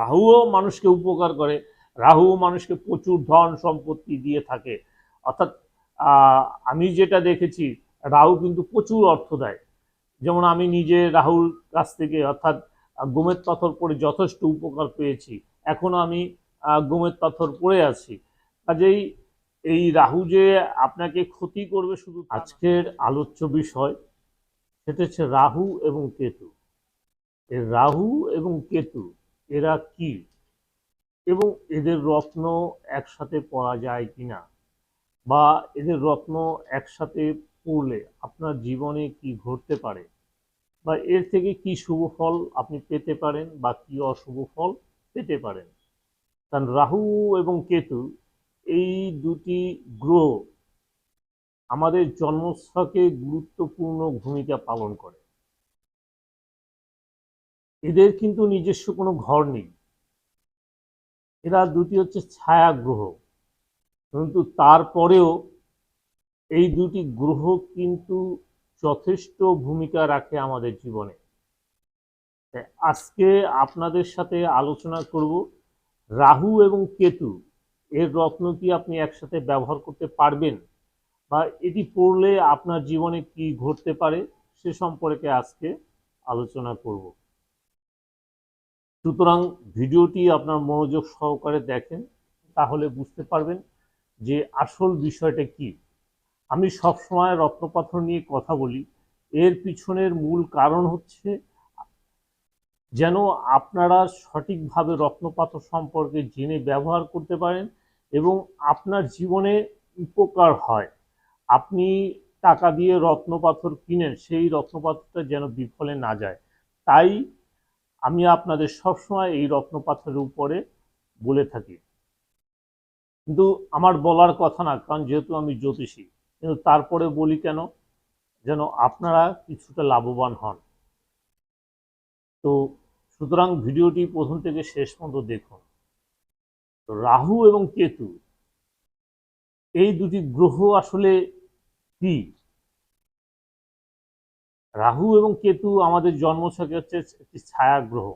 রাহুও মানুষকে উপকার করে, রাহু মানুষকে প্রচুর ধন সম্পত্তি দিয়ে থাকে। অর্থাৎ আমি যেটা দেখেছি, রাহু কিন্তু প্রচুর অর্থ দেয়। যেমন আমি নিজে রাহুর কাছ থেকে, অর্থাৎ গোমের পাথর পরে যথেষ্ট উপকার পেয়েছি। এখনও আমি গোমের পাথর পরে আছি। কাজেই এই রাহু যে আপনাকে ক্ষতি করবে শুধু আজকের আলোচ্য বিষয় সেটা হচ্ছে রাহু এবং কেতু। রাহু এবং কেতু এরা কি? এবং এদের রত্ন একসাথে পরা যায় কিনা? বা এদের রত্ন একসাথে পড়লে আপনার জীবনে কি ঘটতে পারে? বা এর থেকে কি শুভ ফল আপনি পেতে পারেন বা কি অশুভ ফল পেতে পারেন? কারণ রাহু এবং কেতু এই দুটি গ্রহ আমাদের জন্মছকে গুরুত্বপূর্ণ ভূমিকা পালন করে। এদের কিন্তু নিজস্ব কোনো ঘর নেই। এরা দুটি হচ্ছে ছায়া গ্রহ কিন্তু তারপরেও এই দুটি গ্রহ কিন্তু যথেষ্ট ভূমিকা রাখে আমাদের জীবনে। আজকে আপনাদের সাথে আলোচনা করব রাহু এবং কেতু। এর রত্ন কি আপনি একসাথে ব্যবহার করতে পারবেন? বা এটি পড়লে আপনার জীবনে কি ঘটতে পারে? সে সম্পর্কে আজকে আলোচনা করব। সুতরাং ভিডিওটি আপনার মনোযোগ সহকারে দেখেন, তাহলে বুঝতে পারবেন যে আসল বিষয়টা কি। আমি সবসময় রত্নপাথর নিয়ে কথা বলি। এর পিছনের মূল কারণ হচ্ছে যেন আপনারা সঠিকভাবে রত্নপাথর সম্পর্কে জেনে ব্যবহার করতে পারেন এবং আপনার জীবনে উপকার হয়। আপনি টাকা দিয়ে রত্নপাথর কিনেন, সেই রত্নপাথরটা যেন বিফলে না যায়। তাই আমি আপনাদের সবসময় এই রত্নপাথরের উপরে বলে থাকি। কিন্তু আমার বলার কথা না, কারণ যেহেতু আমি জ্যোতিষী, কিন্তু তারপরে বলি কেন? যেন আপনারা কিছুটা লাভবান হন। তো সুতরাং ভিডিওটি প্রথম থেকে শেষ পর্যন্ত দেখুন। রাহু এবং কেতু, এই দুটি গ্রহ আসলে কি? রাহু এবং কেতু আমাদের জন্মছকে হচ্ছে একটি ছায়া গ্রহ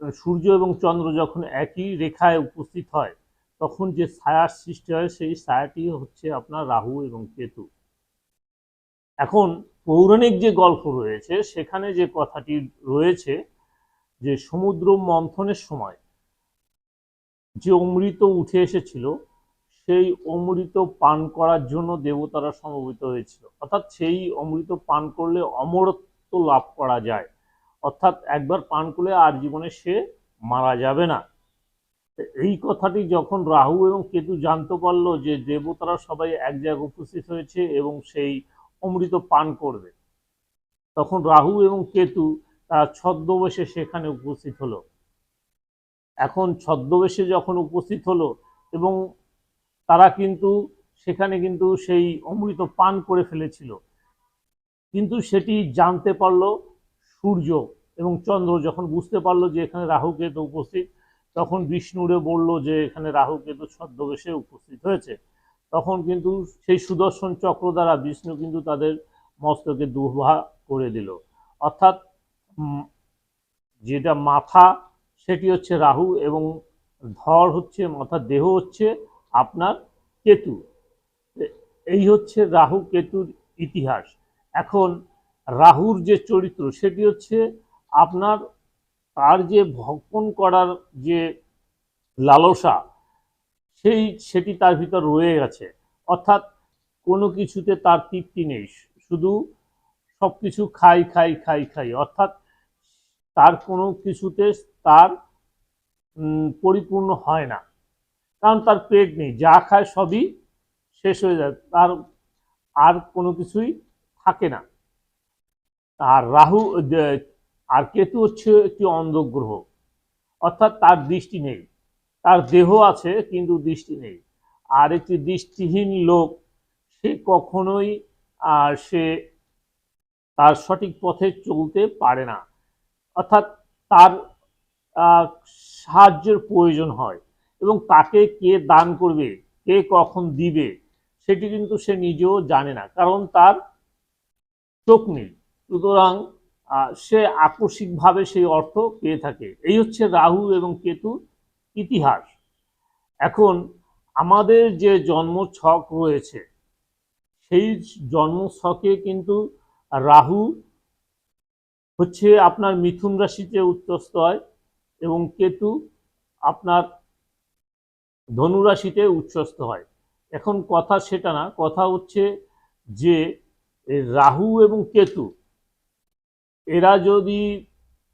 সূর্য এবং চন্দ্র যখন একই রেখায় উপস্থিত হয়, তখন যে ছায়ার সৃষ্টি হয়, সেই ছায়াটি হচ্ছে আপনার রাহু এবং কেতু। এখন পৌরাণিক যে গল্প রয়েছে, সেখানে যে কথাটি রয়েছে যে সমুদ্র মন্থনের সময় যে অমৃত উঠে এসেছিল সেই অমৃত পান করার জন্য দেবতারা সমবেত হয়েছিল। অর্থাৎ সেই অমৃত পান করলে অমরত্ব লাভ করা যায়। অর্থাৎ একবার পান করলে আর জীবনে সে মারা যাবে না। এই কথাটি যখন রাহু এবং কেতু জানতে পারল যে দেবতারা সবাই এক জায়গায় উপস্থিত হয়েছে এবং সেই অমৃত পান করবে, তখন রাহু এবং কেতু তারা ছদ্মবেশে সেখানে উপস্থিত হলো। এখন ছদ্মবেশে যখন উপস্থিত হলো এবং তারা কিন্তু সেখানে কিন্তু সেই অমৃত পান করে ফেলেছিল। কিন্তু সেটি জানতে পারল সূর্য এবং চন্দ্র। যখন বুঝতে পারল যে এখানে রাহু কেতু উপস্থিত, তখন বিষ্ণুরে বলল যে এখানে রাহু কেতু ছদ্মবেশে উপস্থিত হয়েছে। তখন কিন্তু সেই সুদর্শন চক্র দ্বারা বিষ্ণু কিন্তু তাদের মস্তকে দুভা করে দিল। অর্থাৎ যেটা মাথা, সেটি হচ্ছে রাহু এবং ধর হচ্ছে মাথার দেহ হচ্ছে। আপনার কেতু। এই হচ্ছে রাহু কেতুর ইতিহাস। এখন রাহুর যে চরিত্র, সেটি হচ্ছে আপনার তার যে ভক্ষণ করার যে লালসা, সেই, সেটি তার ভিতর রয়ে গেছে। অর্থাৎ কোনো কিছুতে তার তৃপ্তি নেই। শুধু সব কিছু খাই খাই খাই খাই। অর্থাৎ তার কোনো কিছুতে তার পরিপূর্ণ হয় না। কারণ তার পেট নেই, যা খায় সবই শেষ হয়ে যায়, তার আর কোনো কিছুই থাকে না। আর রাহু আর কেতু হচ্ছে একটি অন্ধগ্রহ, অর্থাৎ তার দৃষ্টি নেই, তার দেহ আছে কিন্তু দৃষ্টি নেই। আর একটি দৃষ্টিহীন লোক, সে কখনোই, আর সে তার সঠিক পথে চলতে পারে না, অর্থাৎ তার সাহায্যের প্রয়োজন হয়। এবং তাকে কে দান করবে, কে কখন দিবে, সেটি কিন্তু সে নিজেও জানে না। কারণ তার চোখ নেই। সুতরাং সে আকস্মিকভাবে সেই অর্থ পেয়ে থাকে। এই হচ্ছে রাহু এবং কেতু ইতিহাস। এখন, আমাদের যে জন্ম ছক রয়েছে, সেই জন্ম ছকে কিন্তু রাহু হচ্ছে আপনার মিথুন রাশিতে উচ্চস্থ হয় এবং কেতু আপনার ধনু রাশিতে উচ্চস্থ হয়। এখন কথা সেটা না, কথা হচ্ছে যে রাহু এবং কেতু, এরা যদি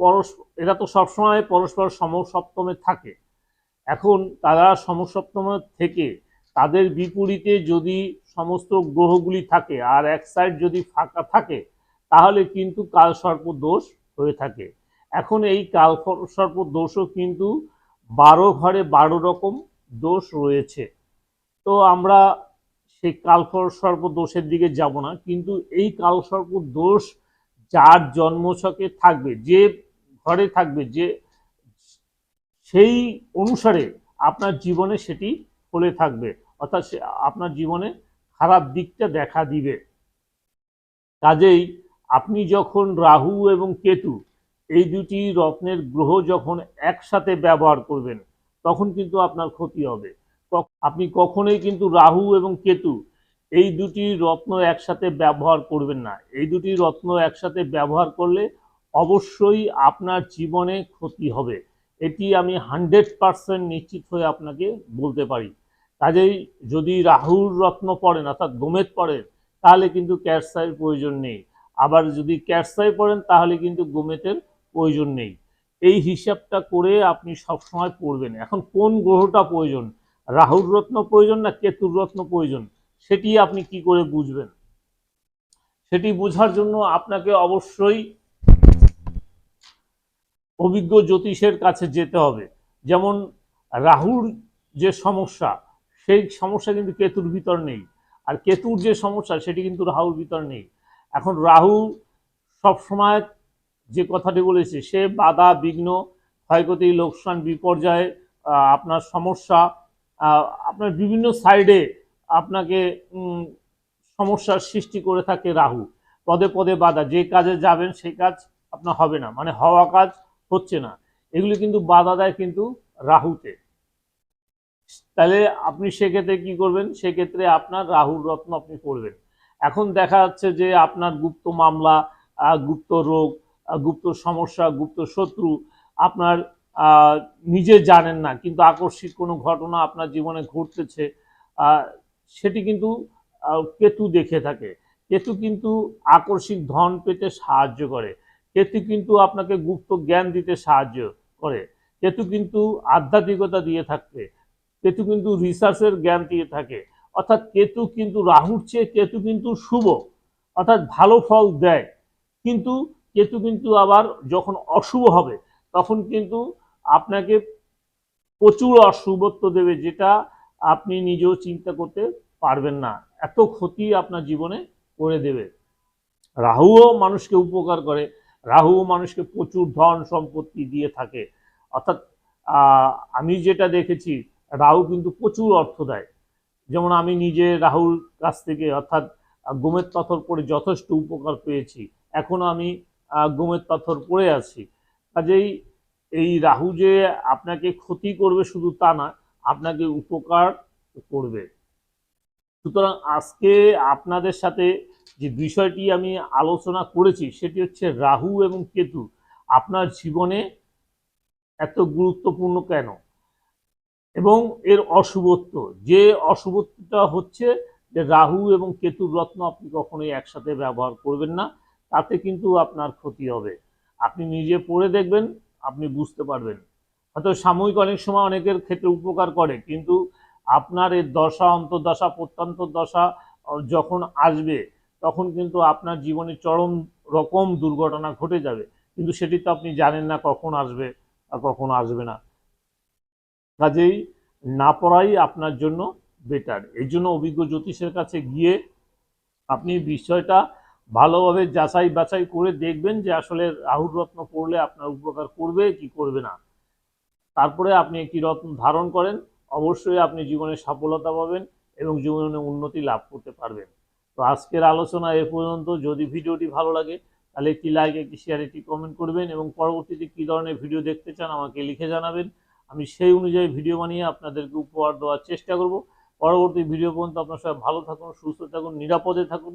পরস, এরা তো সবসময় পরস্পর সমসপ্তমে থাকে। এখন তারা সমসপ্তমে থেকে তাদের বিপরীতে যদি সমস্ত গ্রহগুলি থাকে আর এক সাইড যদি ফাঁকা থাকে, তাহলে কিন্তু কালসর্প দোষ হয়ে থাকে। এখন এই কালসর্প দোষও কিন্তু বারো ঘরে বারো রকম দোষ রয়েছে। তো আমরা সেই কালসর্প দোষের দিকে যাব না, কিন্তু এই কালসর্প দোষ যার জন্মছকে থাকবে, যে ঘরে থাকবে, যে সেই অনুসারে আপনার জীবনে সেটি ফলে থাকবে, অর্থাৎ আপনার জীবনে খারাপ দিকটা দেখা দিবে। কাজেই আপনি যখন রাহু এবং কেতু, এই দুটি রত্নের গ্রহ যখন একসাথে ব্যবহার করবেন তখন কিন্তু আপনার ক্ষতি হবে। আপনি কখনোই কিন্তু রাহু এবং কেতু এই দুটি রত্ন একসাথে ব্যবহার করবেন না। এই দুটি রত্ন একসাথে ব্যবহার করলে অবশ্যই আপনার জীবনে ক্ষতি হবে। এটি আমি হান্ড্রেড পারসেন্ট নিশ্চিত হয়ে আপনাকে বলতে পারি। কাজেই যদি রাহুর রত্ন পড়েন, অর্থাৎ গোমেদ পড়েন, তাহলে কিন্তু ক্যাটসাইয়ের প্রয়োজন নেই। আবার যদি ক্যাটসাই পড়েন, তাহলে কিন্তু গোমেতের প্রয়োজন নেই। এই হিসাবটা করে আপনি সবসময় পড়বেন। এখন কোন গ্রহটা প্রয়োজন? রাহুর রত্ন প্রয়োজন না কেতুর রত্ন প্রয়োজন? সেটি আপনি কি করে বুঝবেন? সেটি বোঝার জন্য আপনাকে অবশ্যই অভিজ্ঞ জ্যোতিষের কাছে যেতে হবে। যেমন রাহুর যে সমস্যা, সেই সমস্যা কিন্তু কেতুর ভিতর নেই। আর কেতুর যে সমস্যা, সেটি কিন্তু রাহুর ভিতর নেই। এখন রাহু সবসময় যে কথাটি বলেছে, সে বাধা, বিঘ্ন, ক্ষয়ক্ষতি, লোকসান, বিপর্যয় আপনার সমস্যা আপনার বিভিন্ন সাইডে আপনাকে সমস্যার সৃষ্টি করে থাকে রাহু। পদে পদে বাধা, যে কাজে যাবেন সেই কাজ আপনার হবে না মানে হওয়া কাজ হচ্ছে না। এগুলি কিন্তু বাধা দেয় কিন্তু রাহুতে। তাহলে আপনি সেক্ষেত্রে কি করবেন? সেক্ষেত্রে আপনার রাহুর রত্ন আপনি করবেন এখন দেখা যাচ্ছে যে আপনার গুপ্ত মামলা গুপ্ত রোগ গুপ্ত সমস্যা, গুপ্ত শত্রু আপনার নিজে জানেন না, কিন্তু আকস্মিক কোনো ঘটনা আপনার জীবনে ঘটতেছে সেটি কিন্তু কেতু দেখে থাকে। কেতু কিন্তু আকস্মিক ধন পেতে সাহায্য করে। কেতু কিন্তু আপনাকে গুপ্ত জ্ঞান দিতে সাহায্য করে। কেতু কিন্তু আধ্যাত্মিকতা দিয়ে থাকবে কেতু কিন্তু রিসার্চের জ্ঞান দিয়ে থাকে। অর্থাৎ কেতু কিন্তু রাহুর চেয়ে কেতু কিন্তু শুভ। অর্থাৎ ভালো ফল দেয়। কিন্তু কেতু কিন্তু আবার যখন অশুভ হবে, তখন কিন্তু আপনাকে প্রচুর অশুভত্ব দেবে, যেটা আপনি নিজেও চিন্তা করতে পারবেন না। এত ক্ষতি আপনার জীবনে করে দেবে। রাহুও মানুষকে উপকার করে রাহুও মানুষকে প্রচুর ধন সম্পত্তি দিয়ে থাকে। অর্থাৎ আমি যেটা দেখেছি, রাহু কিন্তু প্রচুর অর্থ দেয়। যেমন আমি নিজে রাহুর কাছ থেকে, অর্থাৎ, গোমের তথর পরে যথেষ্ট উপকার পেয়েছি। এখন আমি গোমের পাথর পড়ে আছি। কাজেই এই রাহু যে আপনাকে ক্ষতি করবে শুধু তা না, আপনাকে উপকার করবে। সুতরাং আজকে আপনাদের সাথে যে বিষয়টি আমি আলোচনা করেছি, সেটি হচ্ছে রাহু এবং কেতু। আপনার জীবনে এত গুরুত্বপূর্ণ কেন? এবং এর অশুভত্ব। যে অশুভত্বটা হচ্ছে যে রাহু এবং কেতুর রত্ন আপনি কখনোই একসাথে ব্যবহার করবেন না। তাতে কিন্তু আপনার ক্ষতি হবে। আপনি নিজে পড়ে দেখবেন, আপনি বুঝতে পারবেন। হয়তো সাময়িক অনেক সময় অনেকের ক্ষেত্রে উপকার করে, কিন্তু আপনার এই দশা, অন্তর্দশা প্রত্যন্ত দশা যখন আসবে, তখন কিন্তু আপনার জীবনে চরম রকম দুর্ঘটনা ঘটে যাবে। কিন্তু সেটি তো আপনি জানেন না কখন আসবে আর কখন আসবে না। কাজেই না পড়াই আপনার জন্য বেটার এই জন্য অভিজ্ঞ জ্যোতিষের কাছে গিয়ে আপনি বিষয়টা ভালোভাবে যাচাই বাছাই করে দেখবেন যে আসলে রাহুর রত্ন পড়লে আপনার উপকার করবে কি করবে না। তারপরে আপনি একটি রত্ন ধারণ করেন, অবশ্যই আপনি জীবনে সফলতা পাবেন এবং জীবনে উন্নতি লাভ করতে পারবেন। তো আজকের আলোচনা এ পর্যন্ত। যদি ভিডিওটি ভালো লাগে, তাহলে একটি লাইক একটি শেয়ার একটি কমেন্ট করবেন এবং পরবর্তীতে কী ধরনের ভিডিও দেখতে চান আমাকে লিখে জানাবেন। আমি সেই অনুযায়ী ভিডিও বানিয়ে আপনাদেরকে উপহার দেওয়ার চেষ্টা করব। পরবর্তী ভিডিও পর্যন্ত আপনার সবাই ভালো থাকুন, সুস্থ থাকুন, নিরাপদে থাকুন।